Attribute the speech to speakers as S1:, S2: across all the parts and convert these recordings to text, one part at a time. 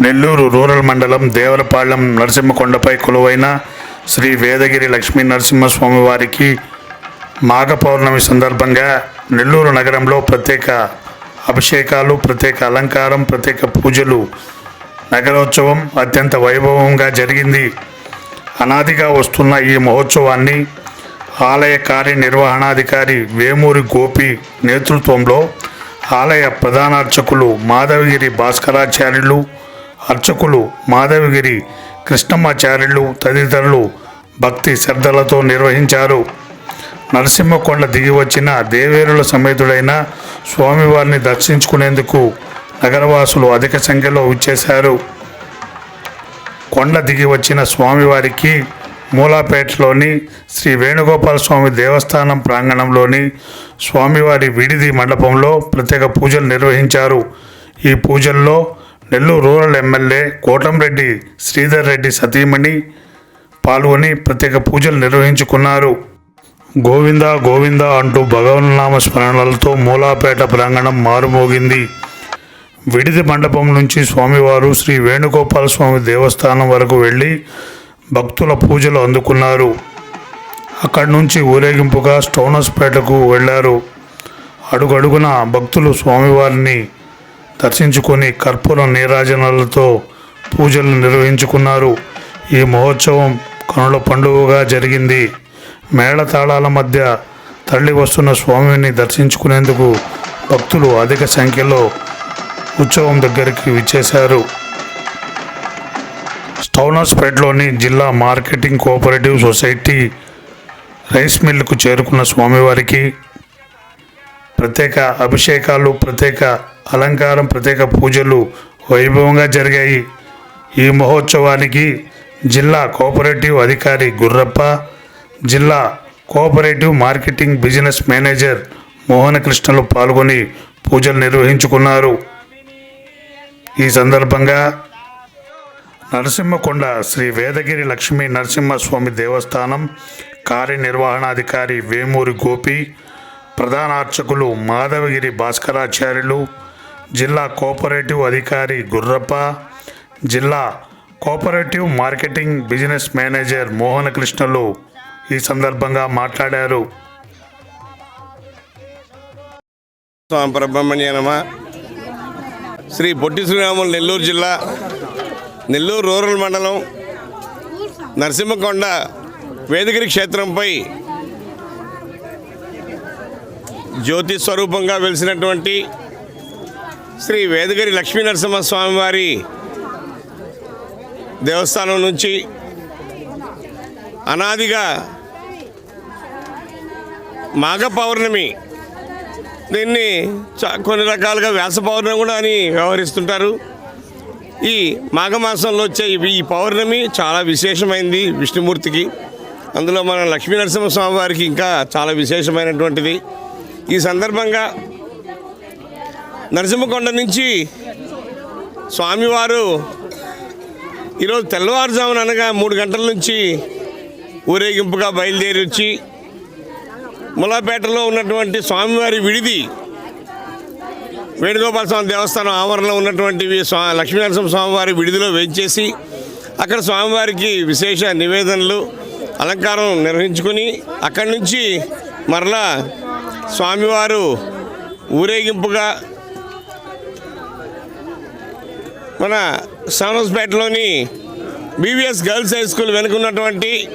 S1: Nellore rural మండలం దేవరపాళ్యం నరసింహకొండపై కొలువైన శ్రీ వేదగిరి లక్ష్మీ నరసింహస్వామి వారికి మాఘ పౌర్ణమి సందర్భంగా నెల్లూరు నగరంలో ప్రత్యేక అభిషేకాలు ప్రత్యేక అలంకారం ప్రత్యేక పూజలు నగరోత్సవం అత్యంత వైభవంగా జరిగింది. అనాదిగా వస్తున్న ఈ మహోత్సవాన్ని ఆలయ కార్యనిర్వహణాధికారి వేమూరి గోపి నేతృత్వంలో ఆలయ ప్రధానార్చకులు మాధవగిరి భాస్కరాచార్యులు అర్చకులు మాధవగిరి కృష్ణమాచార్యులు తదితరులు భక్తి శ్రద్ధలతో నిర్వహించారు. నరసింహకొండ దిగి వచ్చిన దేవేరుల సమేతుడైన స్వామివారిని దర్శించుకునేందుకు నగరవాసులు అధిక సంఖ్యలో వచ్చేశారు. కొండ దిగి వచ్చిన స్వామివారికి మూలాపేటలోని శ్రీ వేణుగోపాల స్వామి దేవస్థానం ప్రాంగణంలోని స్వామివారి విడిది మండపంలో ప్రత్యేక పూజలు నిర్వహించారు. ఈ పూజల్లో నెల్లూరు రూరల్ ఎమ్మెల్యే కోటంరెడ్డి శ్రీధర్ రెడ్డి సతీమణి పాల్గొని ప్రత్యేక పూజలు నిర్వహించుకున్నారు. గోవింద గోవింద అంటూ భగవన్నామ స్మరణలతో మూలాపేట ప్రాంగణం మారుమోగింది. విడిది మండపం నుంచి స్వామివారు శ్రీ వేణుగోపాల స్వామి దేవస్థానం వరకు వెళ్ళి భక్తుల పూజలు అందుకున్నారు. అక్కడి నుంచి ఊరేగింపుగా స్టోనస్పేటకు వెళ్ళారు అడుగడుగున భక్తులు స్వామివారిని దర్శించుకొని కర్పూర నీరాజనాలతో పూజలు నిర్వహించుకున్నారు. ఈ మహోత్సవం కనుల పండుగగా జరిగింది. మేళతాళాల మధ్య తల్లి వస్తున్న స్వామిని దర్శించుకునేందుకు భక్తులు అధిక సంఖ్యలో ఉత్సవం దగ్గరికి విచ్చేశారు. స్టౌనర్స్పేట్లోని జిల్లా మార్కెటింగ్ కోఆపరేటివ్ సొసైటీ రైస్ మిల్లుకు చేరుకున్న స్వామివారికి ప్రత్యేక అభిషేకాలు ప్రత్యేక అలంకారం ప్రత్యేక పూజలు వైభవంగా జరిగాయి. ఈ మహోత్సవానికి జిల్లా కోఆపరేటివ్ అధికారి గుర్రప్ప జిల్లా కోఆపరేటివ్ మార్కెటింగ్ బిజినెస్ మేనేజర్ మోహనకృష్ణలు పాల్గొని పూజలు నిర్వహించుకున్నారు. ఈ సందర్భంగా నరసింహకొండ శ్రీ వేదగిరి లక్ష్మీ నరసింహస్వామి దేవస్థానం కార్యనిర్వహణాధికారి వేమూరి గోపి ప్రధాన అర్చకులు మాధవగిరి భాస్కరాచార్యులు జిల్లా కోఆపరేటివ్ అధికారి గుర్రప్ప జిల్లా cooperative marketing business manager Mohana కృష్ణలు ఈ సందర్భంగా మాట్లాడారు.
S2: స్వామి శ్రీ పొట్టి శ్రీరాములు నెల్లూరు జిల్లా నెల్లూరు రూరల్ మండలం నరసింహకొండ వేదగిరి క్షేత్రంపై జ్యోతి స్వరూపంగా వెలిసినటువంటి శ్రీ వేదగిరి లక్ష్మీ నరసింహస్వామి వారి దేవస్థానం నుంచి అనాదిగా మాఘ పౌర్ణమి దీన్ని చా- కొన్ని రకాలుగా వ్యాస పౌర్ణమి కూడా అని వ్యవహరిస్తుంటారు. ఈ మాఘమాసంలో వచ్చే ఈ- ఈ పౌర్ణమి చాలా విశేషమైంది విష్ణుమూర్తికి. అందులో మన లక్ష్మీ నరసింహస్వామి వారికి ఇంకా చాలా విశేషమైనటువంటిది. ఈ సందర్భంగా నరసింహకొండ నుంచి స్వామివారు ఈరోజు తెల్లవారుజామున అనగా మూడు గంటల నుంచి ఊరేగింపుగా బయలుదేరి వచ్చి ములాపేటలో ఉన్నటువంటి స్వామివారి విడిది వేణుగోపాల స్వామి దేవస్థానం ఆవరణలో ఉన్నటువంటి స్వా లక్ష్మీనరసింహ స్వామివారి విడిదిలో వేయించేసి అక్కడ స్వామివారికి విశేష నివేదనలు అలంకారం నిర్వహించుకుని అక్కడి నుంచి మరలా స్వామివారు ఊరేగింపుగా మన సవనస్పేటలోని బీవీఎస్ గర్ల్స్ హై స్కూల్ వెనుకున్నటువంటి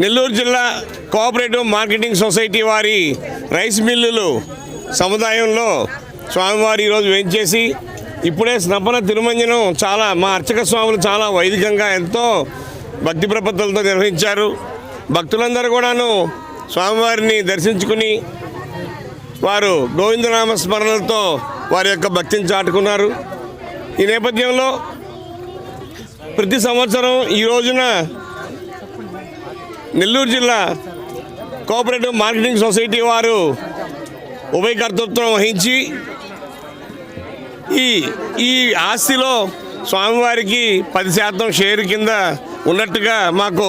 S2: నెల్లూరు జిల్లా కోఆపరేటివ్ మార్కెటింగ్ సొసైటీ వారి రైస్ మిల్లులు సముదాయంలో స్వామివారి ఈరోజు వేయించేసి ఇప్పుడే స్నపన తిరుమంజనం చాలా మా అర్చక స్వాములు చాలా వైదికంగా ఎంతో భక్తి ప్రపత్తులతో నిర్వహించారు. భక్తులందరూ కూడాను స్వామివారిని దర్శించుకుని వారు గోవిందనామ స్మరణలతో వారి యొక్క భక్తిని చాటుకున్నారు. ఈ నేపథ్యంలో ప్రతి సంవత్సరం ఈ రోజున నెల్లూరు జిల్లా కోఆపరేటివ్ మార్కెటింగ్ సొసైటీ వారు ఉభయకర్తృత్వం వహించి ఈ ఈ ఆస్తిలో స్వామివారికి పది శాతం షేర్ కింద ఉన్నట్టుగా మాకు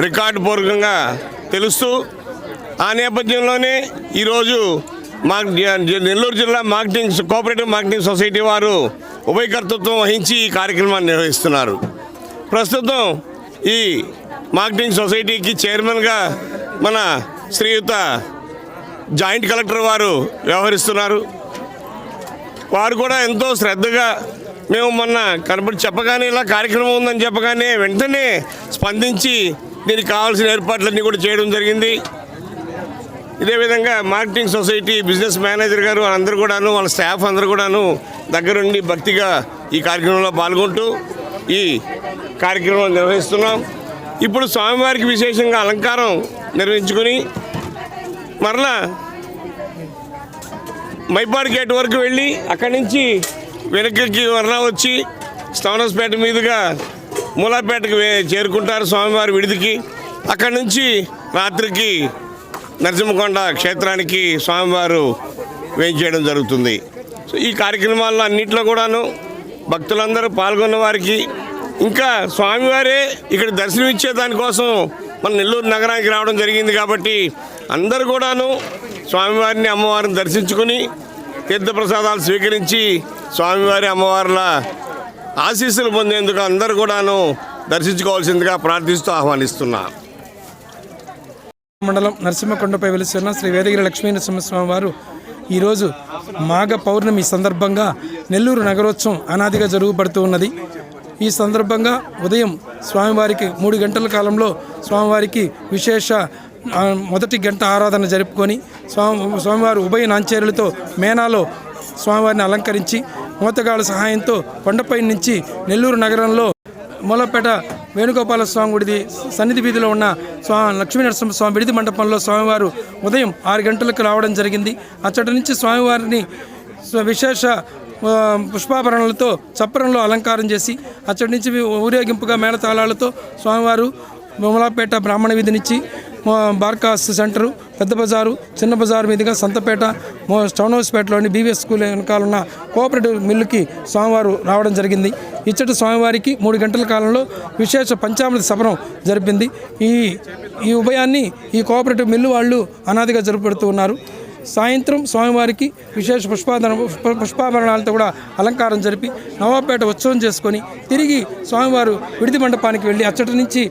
S2: రికార్డు పూర్వకంగా తెలుస్తూ ఆ నేపథ్యంలోనే ఈరోజు మా నెల్లూరు జిల్లా మార్కెటింగ్ కోఆపరేటివ్ మార్కెటింగ్ సొసైటీ వారు ఉభయకర్తృత్వం వహించి ఈ కార్యక్రమాన్ని నిర్వహిస్తున్నారు. ప్రస్తుతం ఈ మార్కెటింగ్ సొసైటీకి చైర్మన్గా మన శ్రీయుత జాయింట్ కలెక్టర్ వారు వ్యవహరిస్తున్నారు. వారు కూడా ఎంతో శ్రద్ధగా మేము మొన్న కనబడి చెప్పగానే ఇలా కార్యక్రమం ఉందని చెప్పగానే వెంటనే స్పందించి దీనికి కావాల్సిన ఏర్పాట్లన్నీ కూడా చేయడం జరిగింది. ఇదే విధంగా మార్కెటింగ్ సొసైటీ బిజినెస్ మేనేజర్ గారు అందరూ కూడాను వాళ్ళ స్టాఫ్ అందరూ కూడాను దగ్గరుండి భక్తిగా ఈ కార్యక్రమంలో పాల్గొంటూ ఈ కార్యక్రమం నిర్వహిస్తున్నాం. ఇప్పుడు స్వామివారికి విశేషంగా అలంకారం నిర్వహించుకొని మరలా మైపాడు గేట్ వరకు వెళ్ళి అక్కడి నుంచి వెనక్కి వరణ వచ్చి స్టౌనస్పేట మీదుగా మూలాపేటకు చేరుకుంటారు స్వామివారి విడిదికి. అక్కడి నుంచి రాత్రికి నరసింహకొండ క్షేత్రానికి స్వామివారు వేయించేయడం జరుగుతుంది. సో ఈ కార్యక్రమాల్లో అన్నింటిలో కూడాను భక్తులందరూ పాల్గొన్న వారికి ఇంకా స్వామివారే ఇక్కడ దర్శనమిచ్చే దానికోసం మన నెల్లూరు నగరానికి రావడం జరిగింది కాబట్టి అందరూ కూడాను స్వామివారిని అమ్మవారిని దర్శించుకుని తీర్థప్రసాదాలు స్వీకరించి స్వామివారి అమ్మవార్ల ఆశీస్సులు పొందేందుకు అందరూ కూడాను దర్శించుకోవాల్సిందిగా ప్రార్థిస్తూ ఆహ్వానిస్తున్నా.
S3: మండలం నరసింహకొండపై వెలుస్తున్న శ్రీ వేదగిరి లక్ష్మీ నరసింహస్వామి వారు ఈరోజు మాఘ పౌర్ణమి సందర్భంగా నెల్లూరు నగరోత్సవం అనాదిగా జరుగుబడుతూ ఉన్నది. ఈ సందర్భంగా ఉదయం స్వామివారికి మూడు గంటల కాలంలో స్వామివారికి విశేష మొదటి గంట ఆరాధన జరుపుకొని స్వామి స్వామివారు ఉభయ నాంచేరులతో మేనాలో స్వామివారిని అలంకరించి మోతగాళ్ళ సహాయంతో కొండపై నుంచి నెల్లూరు నగరంలో మూలపేట వేణుగోపాల స్వామి గుడిది సన్నిధి వీధిలో ఉన్న స్వా లక్ష్మీ స్వామి విడిది మండపంలో స్వామివారు ఉదయం ఆరు గంటలకు రావడం జరిగింది. అచ్చటి నుంచి స్వామివారిని స్వ- విశేష పుష్పాభరణలతో చప్పరంలో అలంకారం చేసి అచ్చటి నుంచి ఊరేగింపుగా మేళతాళాలతో స్వామివారు బొమ్మలాపేట బ్రాహ్మణ వీధి నుంచి బార్కాస్ సెంటరు పెద్ద బజారు చిన్న బజారు మీదుగా సంతపేట స్టౌన్ టౌన్ హౌస్పేటలోని బీవీఎస్ స్కూల్ వెనకాల ఉన్న కోఆపరేటివ్ మిల్లుకి స్వామివారు రావడం జరిగింది. ఇచ్చటి స్వామివారికి మూడు గంటల కాలంలో విశేష పంచామృత సభనం జరిపింది. ఈ ఈ ఉభయాన్ని ఈ కోఆపరేటివ్ మిల్లు వాళ్ళు అనాదిగా జరుపుతూ ఉన్నారు. సాయంత్రం స్వామివారికి విశేష పుష్పాధన పుష్పాభరణాలతో కూడా అలంకారం జరిపి నవాబ్పేట ఉత్సవం చేసుకొని తిరిగి స్వామివారు విడిది మండపానికి వెళ్ళి అచ్చటి నుంచి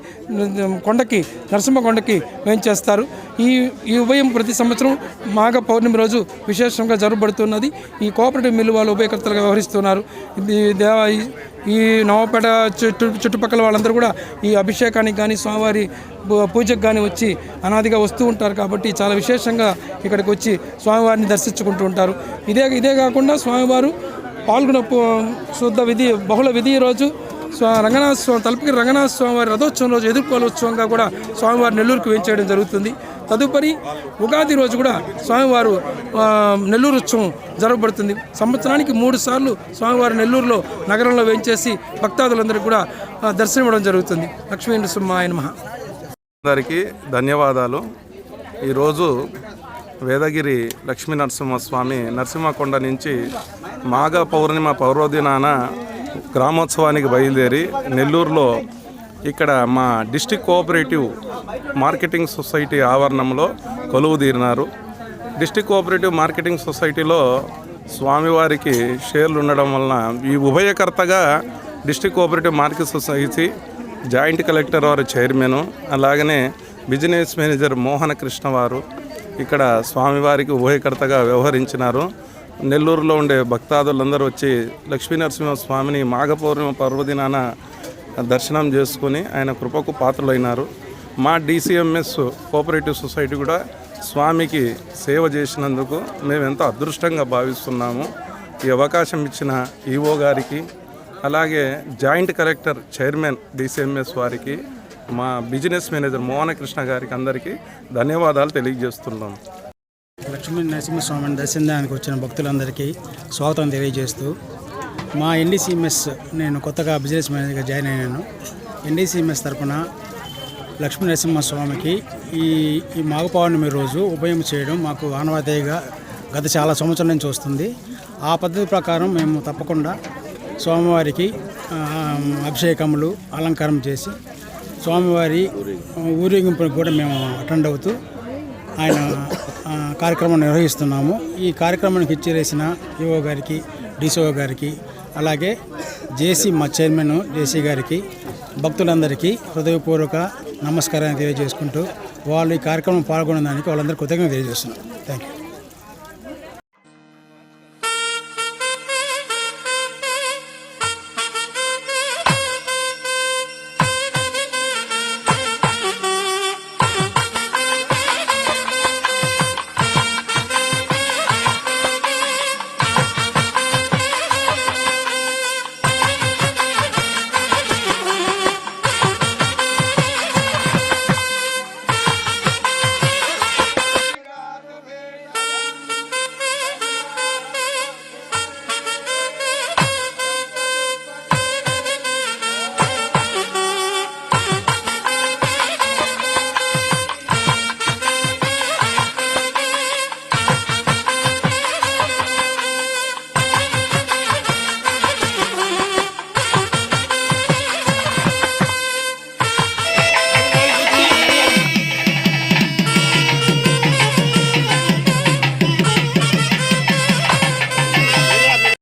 S3: కొండకి నరసింహ కొండకి వేయించేస్తారు ఈ ఈ ఉభయం ప్రతి సంవత్సరం మాఘ పౌర్ణమి రోజు విశేషంగా జరగబడుతున్నది ఈ కోఆపరేటివ్ మిల్లు వాళ్ళు ఉభయకర్తలుగా వ్యవహరిస్తున్నారు. దేవా ఈ- నవపేట చుట్టు చుట్టుపక్కల వాళ్ళందరూ కూడా ఈ అభిషేకానికి కానీ స్వామివారి పూ- పూజకు కానీ వచ్చి అనాదిగా వస్తూ ఉంటారు కాబట్టి చాలా విశేషంగా ఇక్కడికి వచ్చి స్వామివారిని దర్శించుకుంటూ ఉంటారు. ఇదే ఇదే కాకుండా స్వామివారు పాల్గొన శుద్ధ విధి బహుళ విధి రోజు రంగనాథ స్వామి తలుపుకి రంగనాథ స్వామివారి రథోత్సవం రోజు ఎదుర్కోలోత్సవంగా కూడా స్వామివారి నెల్లూరుకు వేయించేయడం జరుగుతుంది. తదుపరి ఉగాది రోజు కూడా స్వామివారు నెల్లూరు ఉత్సవం జరగబడుతుంది. సంవత్సరానికి మూడు సార్లు స్వామివారు నెల్లూరులో నగరంలో వేయించేసి భక్తాదులందరికీ కూడా దర్శనం ఇవ్వడం జరుగుతుంది. లక్ష్మీ నరసింహాయ నమః.
S4: అందరికీ ధన్యవాదాలు. ఈరోజు వేదగిరి లక్ష్మీ నరసింహస్వామి నరసింహకొండ నుంచి మాఘ పౌర్ణిమ పౌర్వదినాన గ్రామోత్సవానికి బయలుదేరి నెల్లూరులో ఇక్కడ మా డిస్టిక్ కోఆపరేటివ్ మార్కెటింగ్ సొసైటీ ఆవరణంలో కొలువు తీరినారు. డిస్టిక్ కోఆపరేటివ్ మార్కెటింగ్ సొసైటీలో స్వామివారికి షేర్లు ఉండడం వలన ఈ ఉభయకర్తగా district cooperative market society joint collector వారు చైర్మన్ అలాగనే బిజినెస్ మేనేజర్ మోహన కృష్ణ వారు ఇక్కడ స్వామివారికి ఉభయకర్తగా వ్యవహరించినారు. నెల్లూరులో ఉండే భక్తాదులందరూ వచ్చి లక్ష్మీనరసింహ స్వామిని మాఘ పర్వదినాన దర్శనం చేసుకుని ఆయన కృపకు పాత్రలైనారు. మా డిసిఎంఎస్ కోఆపరేటివ్ సొసైటీ కూడా స్వామికి సేవ చేసినందుకు మేము ఎంతో అదృష్టంగా భావిస్తున్నాము. ఈ అవకాశం ఇచ్చిన ఈఓ గారికి అలాగే జాయింట్ కలెక్టర్ చైర్మన్ డిసిఎంఎస్ వారికి మా బిజినెస్ మేనేజర్ మోహనకృష్ణ గారికి అందరికీ ధన్యవాదాలు తెలియజేస్తున్నాం.
S5: లక్ష్మీ నరసింహస్వామిని దర్శనానికి వచ్చిన భక్తులందరికీ స్వాగతం తెలియజేస్తూ మా ఎన్డీసీఎంఎస్ నేను కొత్తగా బిజినెస్ మేనేజర్గా జాయిన్ అయ్యాను ఎన్డీసీఎంఎస్ తరఫున లక్ష్మీ నరసింహస్వామికి ఈ ఈ మాఘ పౌర్ణమి రోజు ఉభయం చేయడం మాకు ఆనవాయితీగా గత చాలా సంవత్సరాల నుంచి వస్తుంది. ఆ పద్ధతి ప్రకారం మేము తప్పకుండా స్వామివారికి అభిషేకములు అలంకారం చేసి స్వామివారి ఊరేగింపును కూడా మేము అటెండ్ అవుతూ ఆయన కార్యక్రమం నిర్వహిస్తున్నాము. ఈ కార్యక్రమానికి ఇచ్చేసిన ఈఓ గారికి డిసిఓ గారికి అలాగే జేసీ మా చైర్మన్ జేసీ గారికి భక్తులందరికీ హృదయపూర్వక నమస్కారాన్ని తెలియజేసుకుంటూ వాళ్ళు ఈ కార్యక్రమం పాల్గొనడానికి వాళ్ళందరూ కృతజ్ఞత తెలియజేస్తున్నాం. Thank you